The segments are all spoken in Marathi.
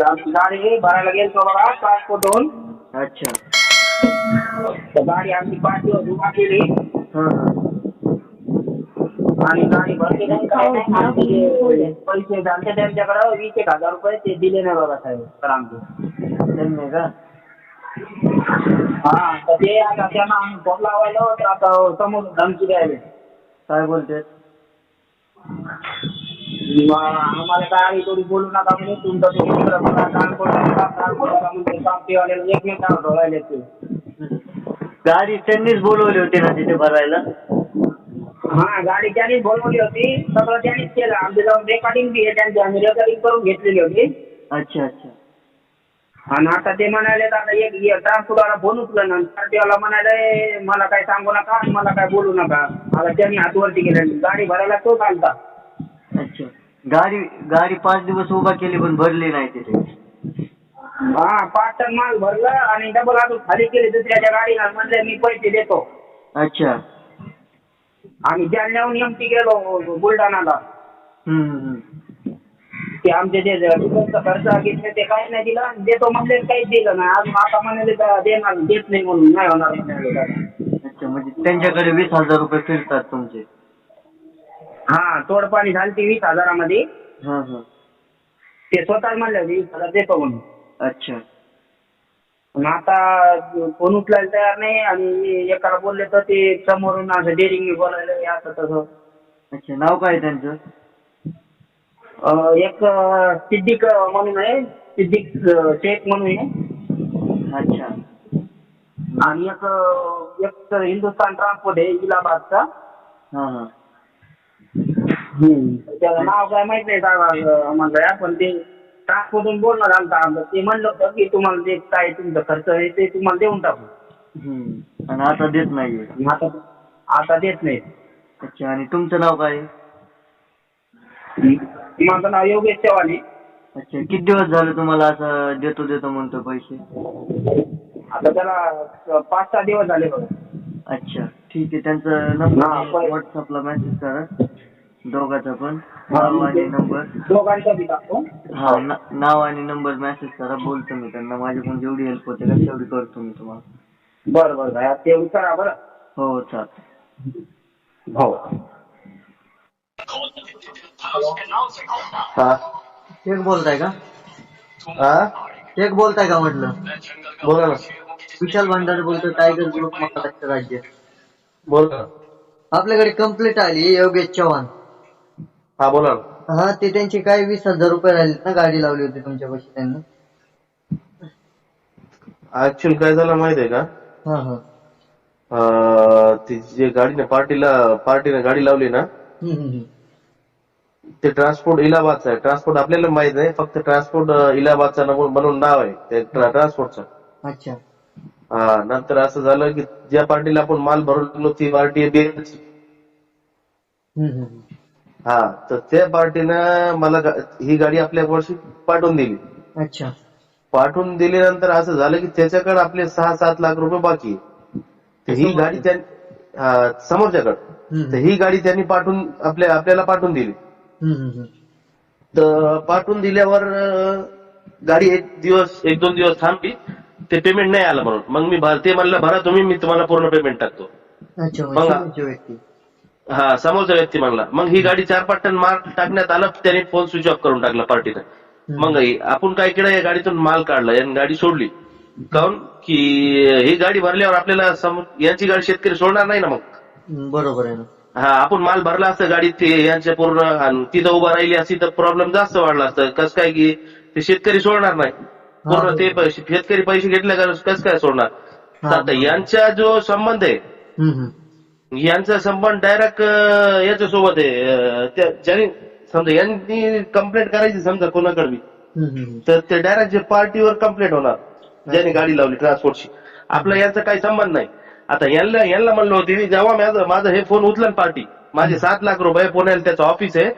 आमची गाडी भरायला गेलतो बघा ट्रान्सपोर्टहून अच्छा। तर गाडी आमची पाच दिवस उभा केली हां हां। आणि गाडी भरली नाही काय नाही आमचे जे पैसे झाले त्यांच्याकडं वीस एक हजार रुपये ते दिले नाही बघा साहेब तर आमचे त्यांनी का? हा तर ते आता त्यांना आम्ही फोन लावायला तर आता समोर धमकी द्यायला काय बोलते मग आम्हाला काय आधी थोडी बोलू नका म्हणे तुमचं तो मित्र म्हणजे एकमेकांवर ढोळायले ते गाडी त्यांनीच बोलवली होती ना तिथे भरायला हा गाडी त्यांनीच बोलवली होती सगळं त्यांनीच केलं. आमच्या जाऊन रेकॉर्डिंग बी आहे त्यांची आम्ही रेकॉर्डिंग करून घेतलेली होती. अच्छा अच्छा. आणि आता ते म्हणाले आता एक ट्रान्सपोर्टवाला फोन उचलं ना पार्टीवाला म्हणाले मला काय सांगू नका आणि मला काय बोलू नका. आता त्यांनी हातवरती केलं गाडी भरायला तो चालता अच्छा गाडी गाडी पाच दिवस उभा केली पण भरली नाही तिथे. हा पाच टन माल भरला आणि डबल अजून खाली केली दुसऱ्याच्या गाडीला म्हणले मी पैसे देतो. अच्छा. आम्ही जालन्याहून एमटी गेलो बुलढाणाला हम्म हम्म. ते आमचे जे दुकानचा खर्च घेतले ते काही नाही दिलं. आणि देतो म्हणले काहीच दिलं नाही. अजून आता म्हणाले का देणार देत नाही म्हणून. नाही होणार अच्छा म्हणजे त्यांच्याकडे वीस हजार रुपये फिरतात तुमचे. हा तोडपाणी झाली ती वीस हजारामध्ये. हां हां. ते स्वतःच म्हणले होते वीस हजार देतो म्हणून अच्छा. पण आता फोन उचलायला तयार नाही आणि एकाला बोलले तर ते समोरून असं डेअरिंग बोलायला हे असं तसं. अच्छा नाव काय आहे त्यांचं? अं, एक अं, सिद्दीक म्हणून आहे. सिद्दीक अं, शेख म्हणून आहे. अच्छा. आणि एक अं, एक तर हिंदुस्तान ट्रान्सपोर्ट आहे इलाहाबादचा. हां हां. त्याचं नाव काय माहीत नाही साहेब आम्हाला पण ते ट्रान्सपोर्टून बोलणं झालं आमचं. ते म्हणलं होतं की तुम्हाला जे काय तुमचा खर्च आहे ते तुम्हाला देऊन टाकू. हम्म. आणि आता देत नाहीये आणि आता आता देत नाही. अच्छा आणि तुमचं नाव काय? आहे माझं नाव योगेश चव्हाण आहे. अच्छा किती दिवस झाले तुम्हाला असं देतो देतो म्हणतो पैसे? आता त्याला पाच सहा दिवस झाले बघा. अच्छा ठीक आहे. त्यांचा हा, नंबर पण- व्हॉट्सअपला मेसेज करा. दोघाचा पण. हा, नाव आणि नंबर दोघांचा बी टाकतो. हा ना- नाव आणि नंबर मेसेज करा बोलतो मी त्यांना. माझ्याकडून जेवढी हेल्प होते का तेवढी करतो मी तुम्हाला. बरं बरं भाई ते करा बरं. हो चालेल हो. हा. एक बोलताय का? हा? एक बोलताय का म्हटलं? बोला ना. विशाल भंडारे बोलतो टायगर ग्रुप महाराष्ट्र राज्य. बोला ना. आपल्याकडे कंप्लीट आली योगेश चव्हाण. हा बोला ना. हा ते त्यांची काय वीस हजार रुपये राहिलेत ना गाडी लावली होती तुमच्या पैसे त्यांनी. ऍक्च्युअली काय झालं माहिती आहे का? हा हा. अं, ती जे गाडीने पार्टीला पार्टीने गाडी लावली ना हम्म, हम्म, हम्म. ते ट्रान्सपोर्ट इलाहाबादचं आहे. ट्रान्सपोर्ट आपल्याला माहीत नाही फक्त ट्रान्सपोर्ट इलाहाबादचा म्हणून नाव आहे ते ट्रा- ट्रान्सपोर्टचं अच्छा. हा नंतर असं झालं की ज्या पार्टीला आपण माल भरून लागलो ती पार्टी हम्म, हम्म. हा तर त्या पार्टीनं मला गा- ही गाडी आपल्या वर्षी पाठवून दिली. अच्छा. पाठवून दिल्यानंतर असं झालं की त्याच्याकडे आपले सहा सात लाख रुपये बाकी आहे. तर ही गाडी त्या हा, समोरच्याकडे. हम्म, तर ही गाडी त्यांनी पाठवून आपल्या आपल्याला पाठवून दिली. हम्म, हम्म, हम्म. तर पाठवून दिल्यावर अं, गाडी एक दिवस एक दोन दिवस थांबली. ते पेमेंट नाही आलं म्हणून. मग मी भर- ते म्हणलं भरा तुम्ही मी तुम्हाला पूर्ण पेमेंट टाकतो. अच्छा बघा. समोरची व्यक्ती. हा समोरचा व्यक्ती म्हणला मग ही गाडी चार पाच टन माल टाकण्यात आला त्याने फोन स्विच ऑफ करून टाकला पार्टीनं. मग आपण काय केलं या गाडीतून माल काढला आणि गाडी सोडली. काऊन की ही गाडी भरल्यावर आपल्याला यांची गाडी शेतकरी सोडणार नाही ना मग? बरोबर आहे ना. हा आपण माल भरला असतं गाडीत ते यांच्या पूर्ण आणि तिथं उभा राहिली असती तर प्रॉब्लेम जास्त वाढला असतं. कसं काय की ते शेतकरी सोडणार नाही. पूर्ण ते पैसे शेतकरी पैसे घेतले का कसं काय सोडणार? आता यांचा जो संबंध आहे. यांचा संबंध डायरेक्ट याच्यासोबत आहे. अं, त्या- ज्यांनी समजा यांनी कंप्लेंट करायची समजा कोणाकडे बी हम्म. तर ते डायरेक्ट जे पार्टीवर कंप्लेंट होणार ज्यांनी गाडी लावली ट्रान्सपोर्टची आपला यांचा काही संबंध नाही. आता यांना यांना म्हणलं होती जेव्हा माझं माझं हे फोन उचलन पार्टी माझे सात लाख रुपये पुण्याला त्याचं ऑफिस आहे.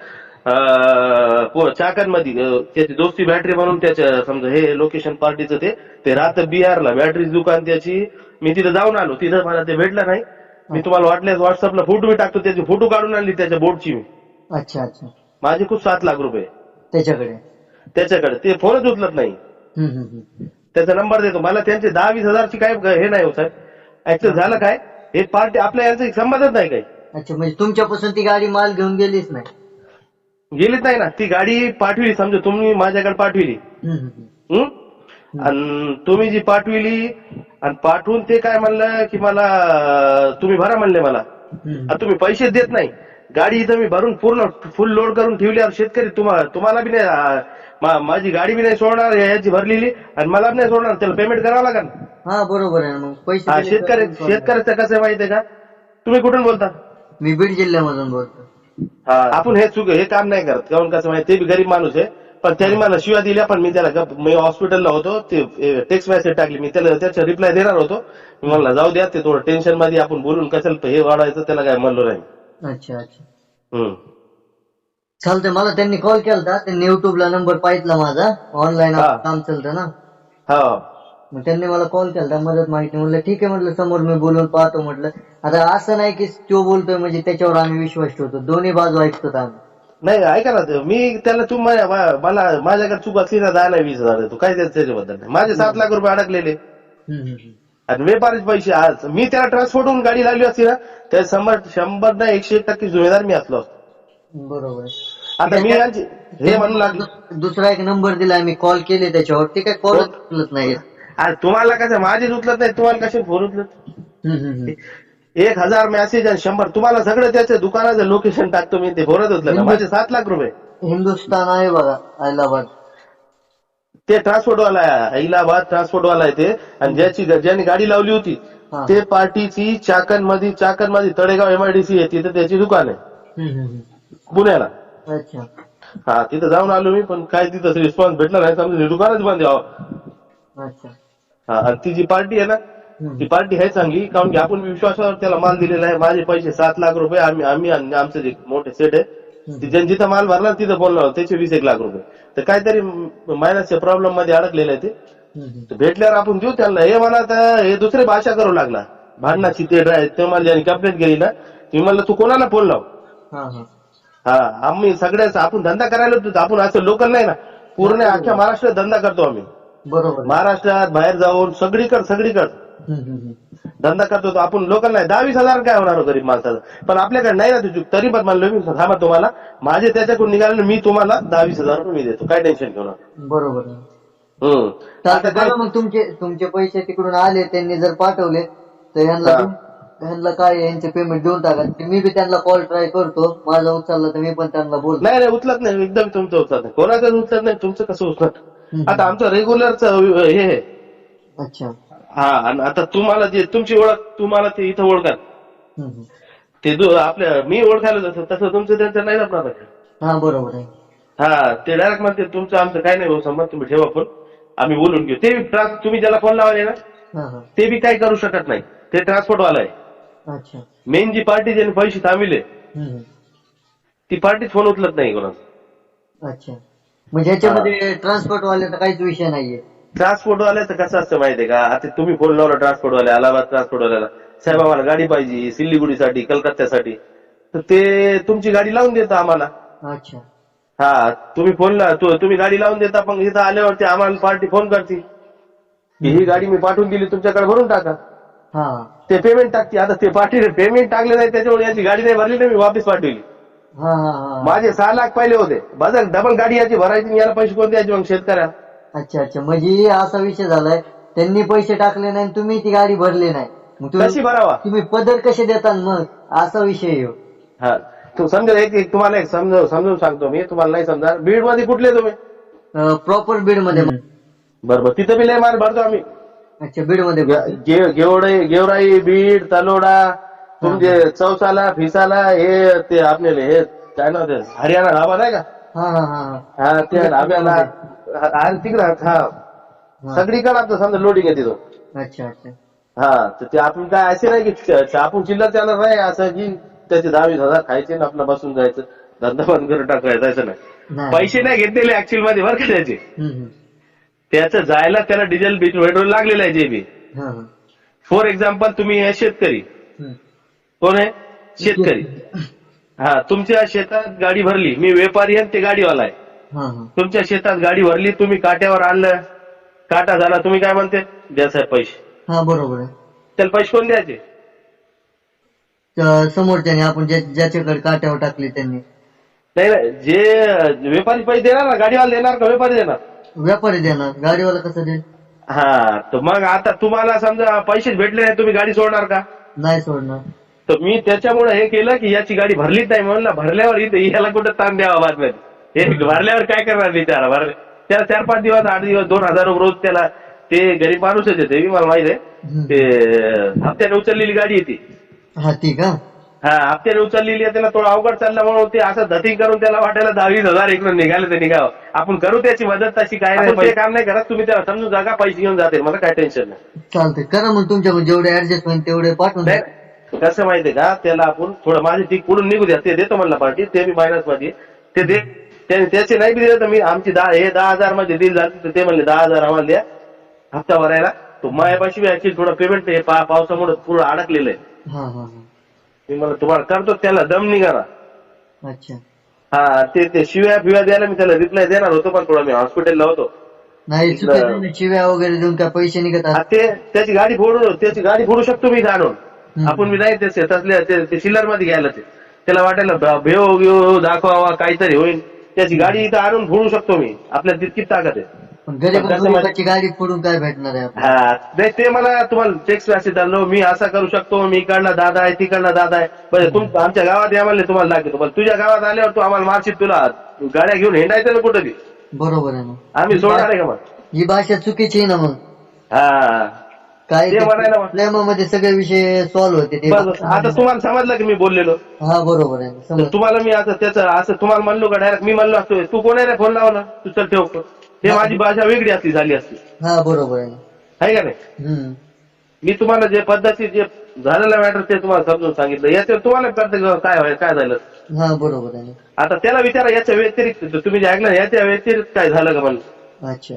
चाकणमध्ये अं, त्याची दोस्ती बॅटरी म्हणून त्याच्या समजा हे लोकेशन पार्टीचं ते ते राहतं बिहारला बॅटरी दुकान त्याची. मी तिथं जाऊन आलो. तिथं मला ते भेटलं नाही. मी तुम्हाला वाटल्यास व्हॉट्सअपला फोटो बी टाकतो त्याची फोटो काढून आणली त्याच्या बोर्डची मी अच्छा अच्छा. माझे खूप सात लाख रुपये. त्याच्याकडे? त्याच्याकडे. ते फोनच उचलत नाही. हम्म, हम्म, हम्म. त्याचा नंबर देतो. मला त्यांचे दहा वीस हजारची काय हे नाही हो साहेब. ऍक्च्युअली झालं काय? हे पार्टी आपल्या यांचा संबंधच नाही काही. अच्छा म्हणजे तुमच्यापासून ती गाडी माल घेऊन गेलीच नाही. गेलीच नाही ना. ती गाडी पाठविली समजा तुम्ही माझ्याकडे पाठविली. हम्म, हम्म, हं? आणि तुम्ही जी पाठविली आणि पाठवून ते काय म्हणलं की मला तुम्ही भरा म्हणले मला. तुम्ही पैसे देत नाही. गाडी इथं मी भरून पूर्ण फुल लोड करून ठेवल्यावर शेतकरी तुम्हाला तुम्हाला बी नाही माझी गाडी बी नाही सोडणार याची भरलेली. आणि मला बी नाही सोडणार त्याला पेमेंट करावं लागेल हा बरोबर आहे मग. पैसे शेतकरी. शेतकऱ्याचं कसं आहे माहितीये का? तुम्ही कुठून बोलता? मी बीड जिल्ह्यामधून बोलतो हा आपण हे चुक हे काम नाही करत. कारण कसं माहिती ते बी गरीब माणूस आहे. पण त्यांनी मला शिव्या दिल्या पण मी त्याला गप- मी हॉस्पिटलला होतो ते टेक्स्ट मेसेज टाकली. मी त्याला त्याचा रिप्लाय देणार होतो. मी म्हणला जाऊ द्या ते थोडं टेन्शनमध्ये आपण बोलून कसं हे वाढवायचं त्याला काय म्हणलो नाही. अच्छा अच्छा. हम्म. चालतंय मला त्यांनी कॉल केलता. त्यांनी युट्यूबला नंबर पाहितला माझा. ऑनलाईन हा. काम चालतं ना. हा. मग त्यांनी मला कॉल केलता मदत माहिती म्हणलं ठीक आहे म्हटलं समोर मी बोलून पाहतो म्हटलं. आता असं नाही की तो बोलतोय म्हणजे त्याच्यावर आम्ही विश्वास ठेवतो. दोन्ही बाजू ऐकतो आम्ही. नाही ऐका ना ते, मी त्याला तू मा- मला माझ्याकडे चूक असली ना दहा नाही वीस हजार तू काय त्याचं त्याच्याबद्दल नाही. माझे सात लाख रुपये अडकलेले. हम्म, हम्म, हम्म. आणि व्यापारीचे पैसे आज. मी त्याला ट्रान्सपोर्टहून गाडी लागली असती ना तर शंभर शंभर ना एकशे एक टक्के जुमेदार मी असलो असतो. बरोबर. आहे. आता मी यांची हे म्हणू लागले. दुसरा एक नंबर दिला मी कॉल केले त्याच्यावर. ते काय कॉल उचलत नाही तुम्हाला कसं माझेच उचलत नाही तुम्हाला कसे फोन उचलत? हम्म, हम्म, हम्म. एक हजार मेसेज आणि शंभर. तुम्हाला सगळं त्याचं दुकानाचं लोकेशन टाकतो मी. ते फोनच उचलत नाही. माझे सात लाख रुपये. हिंदुस्थान आहे बघा हैदराबाद ते ट्रान्सपोर्टवाला आहे. इलाहाबाद ट्रान्सपोर्टवाला आहे ते. आणि ज्याची ज्यांनी गाडी लावली होती. ते पार्टीची चाकणमध्ये चाकणमध्ये तळेगाव एमआयडीसी आहे. तिथे त्याची दुकान आहे. पुण्याला. हा तिथं जाऊन आलो मी पण काय तिथं रिस्पॉन्स भेटला नाही. समजा दुकानच बंद यावं हा आणि ती जी पार्टी आहे ना. ती पार्टी आहे चांगली कारण की आपण विश्वासावर त्याला माल दिलेला आहे. माझे पैसे सात लाख रुपये आम्ही आम्ही आणि आमचं जे मोठे सेट आहे ती ज्यांनी जिथं माल भरला तिथं बोललो त्याचे वीस एक लाख रुपये. तर काहीतरी मायनसच्या प्रॉब्लेममध्ये अडकलेलं आहे ते. भेटल्यावर आपण देऊ त्यांना. हे म्हणा तर हे दुसरे भाषा करू लागला. भांडणाची ते ड्राय ते मला ज्यांनी कंप्लेंट केली ना मी म्हणलं तू कोणाला फोन लाव? हा आम्ही सगळ्याच आपण धंदा करायला आपण असं लोकल नाही ना. पूर्ण अख्ख्या महाराष्ट्रात धंदा करतो आम्ही. बरोबर. आहे. महाराष्ट्रात बाहेर जाऊन सगळीकडे सगळीकडे. धंदा करतो तो. आपण लोकल नाही. दहा वीस हजार काय होणार हो गरीब माणसाचं? पण आपल्याकडे नाही ना तुझी तरी पण म्हणलो मी थांबा तुम्हाला. माझे त्याच्याकडून निघाले मी तुम्हाला दहा वीस हजार रुपये मी देतो. काय टेन्शन घेऊ नका. बरोबर. हम्म. मग तुमचे तुमचे पैसे तिकडून आले त्यांनी जर पाठवले तर. देऊन- ह्यांना काय यांचे पेमेंट देऊन टाका. मी बी त्यांना कॉल ट्राय करतो. माझा उचलला तर मी पण त्यांना बोलतो. नाही नाही उचलत नाही. एकदम तुमचं उचलत नाही. कोणाचं उचलत नाही. तुमचं कसं उचलत. आता आमचं रेग्युलरचं हे अच्छा. हा आणि आता तुम्हाला जे तुमची ओळख तुम्हाला ते इथं ओळखा. हम्म, हम्म. ते दु- आपल्या मी ओळखायला जातो तसं तुमचं त्यांचं नाही आहे. हा बरोबर आहे. हा ते डायरेक्ट म्हणते तुमचं आमचं काय नाही हो संबंध तुम्ही ठेवा फोन आम्ही बोलून घेऊ. ते ट्रान्स तुम्ही ज्याला फोन लावले ना हा हा. ते बी काही करू शकत नाही. ते ट्रान्सपोर्ट वाला आहे. अच्छा. मेन जी पार्टी ज्यांनी पैसे थांबविले हम्म, हम्म. ती पार्टी फोन उचलत नाही कोणाचा. अच्छा. म्हणजे ह्याच्यामध्ये ट्रान्सपोर्ट वाल्याचा काहीच विषय नाहीये. ट्रान्सपोर्ट वाल्याचं कसं असतं माहितीये का? आता तुम्ही फोन लावला ट्रान्सपोर्ट वाल्या अलाहाबाद ट्रान्सपोर्ट वाल्याला. साहेब आम्हाला गाडी पाहिजे सिल्लीगुडीसाठी कलकत्त्यासाठी. तर ते तुमची गाडी लावून देतं आम्हाला. अच्छा. हा तुम्ही फोन ला तु- तुम्ही गाडी लावून देता पण इथं आल्यावरती आम्हाला पार्टी फोन करते की ही गाडी मी पाठवून दिली तुमच्याकडे भरून टाका. हा. ते पेमेंट टाकते. आता ते पार्टीने पेमेंट टाकले नाही त्याच्यामुळे यांची गाडी नाही भरली नाही मी वापस पाठवली. हा हा हा. माझे सहा लाख पहिले होते. बाजार डबल गाडी याची भरायची आणि याला पैसे कोण द्यायचे मग शेतकऱ्या अच्छा अच्छा. म्हणजे असा विषय झालाय त्यांनी पैसे टाकले नाही आणि तुम्ही ती गाडी भरली नाही. मग तुम्ही कशी भरावा? तुम्ही पदर कसे देता मग? असा विषय आहे ह्यो. हा. तू समजा एक एक तुम्हाला एक समजावून समजून सांगतो मी तुम्हाला नाही समजा बीडमध्ये कुठले तुम्ही? अं, प्रॉपर बीडमध्ये बरोबर तिथं बी लय माल भरतो आम्ही. अच्छा बीडमध्ये गे- गेवराई गेवराई बीड तलोडा तुमचे चौसाला फिसाला हे ते आपले हे काय नाव ते? हरियाणा ढाबा नाही का? हा हा हा. हा. हा त्या ढाब्याला हा तिकडे हा. सगळीकडे आपलं समजा लोडिंग आहे तिथं. अच्छा अच्छा. हा तर ते आपण काय असे नाही की च- आपण चिल्लर चालत नाही असं की त्याचे दहा वीस हजार खायचे आणि आपलं बसून जायचं. धंदा बंद करून टाकायचं जायचं नाही. नाही. पैसे नाही घेतलेले ऍक्च्युअलमध्ये बरं का त्याचे. हम्म, हम्म. त्याचं जायला त्याला डिझेल पेट्रोल लागलेलं आहे जे बी. हा हा. फॉर एक्झाम्पल तुम्ही आहे शेतकरी. हम्म. कोण आहे? शेतकरी. हा तुमच्या शेतात गाडी भरली मी व्यापारी आहे आणि ते गाडीवाला आहे. हा हा तुमच्या शेतात गाडी भरली तुम्ही काट्यावर आणलं. काटा झाला तुम्ही काय म्हणते? द्या साहेब पैसे. हा बरोबर आहे. त्याला पैसे कोण द्यायचे? तर समोरच्याने आपण ज्या- ज्याच्याकडे काट्यावर टाकली त्यांनी. नाही नाही जे व्यापारी पैसे देणार ना गाडीवाला देणार का व्यापारी देणार? व्यापारी देणार. गाडीवाला कसं देईल? हा तर मग आता तुम्हाला समजा पैसेच भेटले नाही तुम्ही गाडी सोडणार का? नाही सोडणार. तर मी त्याच्यामुळे हे केलं की याची गाडी भरलीच नाही म्हणलं भरल्यावर इथे याला कुठं ताण द्यावा बातम्यात? हे भरल्यावर काय करणार बिचारा? भर त्याला चार पाच दिवस आठ दिवस दोन हजार रोज त्याला ते गरीब माणूसच येते मला माहीत आहे. ते हप्त्याने उचललेली गाडी येते हा ती का? हा हप्त्याने उचललेली आहे त्याला थोडं अवघड चाललं म्हणून ते असं धतिंग करून त्याला वाटायला दहावीस हजार इकडून निघाले ते निघावं. आपण करू त्याची मदत तशी काय नाही ते काम नाही करत तुम्ही त्याला समजून जागा पैसे घेऊन जाते मला काय टेन्शन नाही. चालतंय करा मग तुमच्याकडून जेवढे ऍडजस्ट होईल तेवढे पाठवून द्या. कसं माहितीये का त्याला आपण थोडं माझे ती पुढून निघू द्या ते देतो म्हणला पार्टी ते मी मायनसमध्ये ते दे त्याचे नाही बी दिले तर मी आमची दहा हे दहा हजारमध्ये दिल जाते तर ते म्हणले दहा हजार आम्हाला द्या. हप्ता भरायला. तो मायापाशी बी ऍक्च्युली थोडं पेमेंट हे पावसामुळे पूर्ण अडकलेलं आहे. हा हा मी मला तुम्हाला करतो त्याला दम निघाला. हा अच्छा ते ते शिव्या फिव्या द्यायला मी त्याला रिप्लाय देणार होतो पण थोडा मी हॉस्पिटलला होतो. नाही शिव्या वगैरे देऊन काय पैसे निघत असतात. ते त्याची गाडी फोडू त्याची गाडी फोडू शकतो मी जाणून. आपण मी नाही ते शेतातल्या ते- शिल्लरमध्ये घ्यायला ते. त्याला वाटायला भ- भेव घेऊ दाखवावा काहीतरी होईल. त्याची गाडी इथं आणून फोडू शकतो मी. आपल्याला तितकी ताकद आहे. पण गरीब पण कसं लोकांची गाडी फोडून काय भेटणार आहे आपल्याला? हा. नाही ते मला तुम्हाला टेक्स्ट मेसेज आलो मी असा करू शकतो. मी इकडला दादा आहे तिकडला दादा आहे. तुम आमच्या गावात या म्हणले तुम्हाला लागेल. पण तुझ्या गावात आल्यावर तू आम्हाला मारशील तुला. गाड्या घेऊन हिंडायचं ना कुठं बी? बरोबर आहे ना. आम्ही सोडणार आहे का मग? ही भाषा चुकीची आहे ना मग. हा. काय ते म्हणायला. प्रेमामध्ये सगळे विषय सॉल्व्ह होते ते बस आता तुम्हाला समजलं की मी बोललेलो. हा बरोबर आहे. तर समज तुम्हाला मी आता त्याचं असं तुम्हाला म्हणलो का डायरेक्ट मी म्हणलो असतो तू कोण आहे रे? फोन लावला. तू चल ठेव हे माझी भाषा वेगळी असती झाली असती हा बरोबर आहे. का नाही? हम्म. मी तुम्हाला जे पद्धती जे झालेलं मॅटर ते तुम्हाला समजून सांगितलं. याच्यावर तुम्हाला कळतं काय व्हाय- काय झालं? हा बरोबर आहे. आता त्याला विचारा याच्या व्यतिरिक्त तुम्ही जे ऐकलं याच्या व्यतिरिक्त काय झालं का म्हणलं? अच्छा.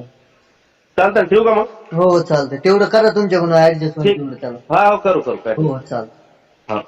चालतं ठेवू का मग? हो चालतंय. तेवढं करा तुमच्याकडून ऍडजस्ट ठीक. तेवढं त्याला हा हो करू करू काय हो चालतं हा.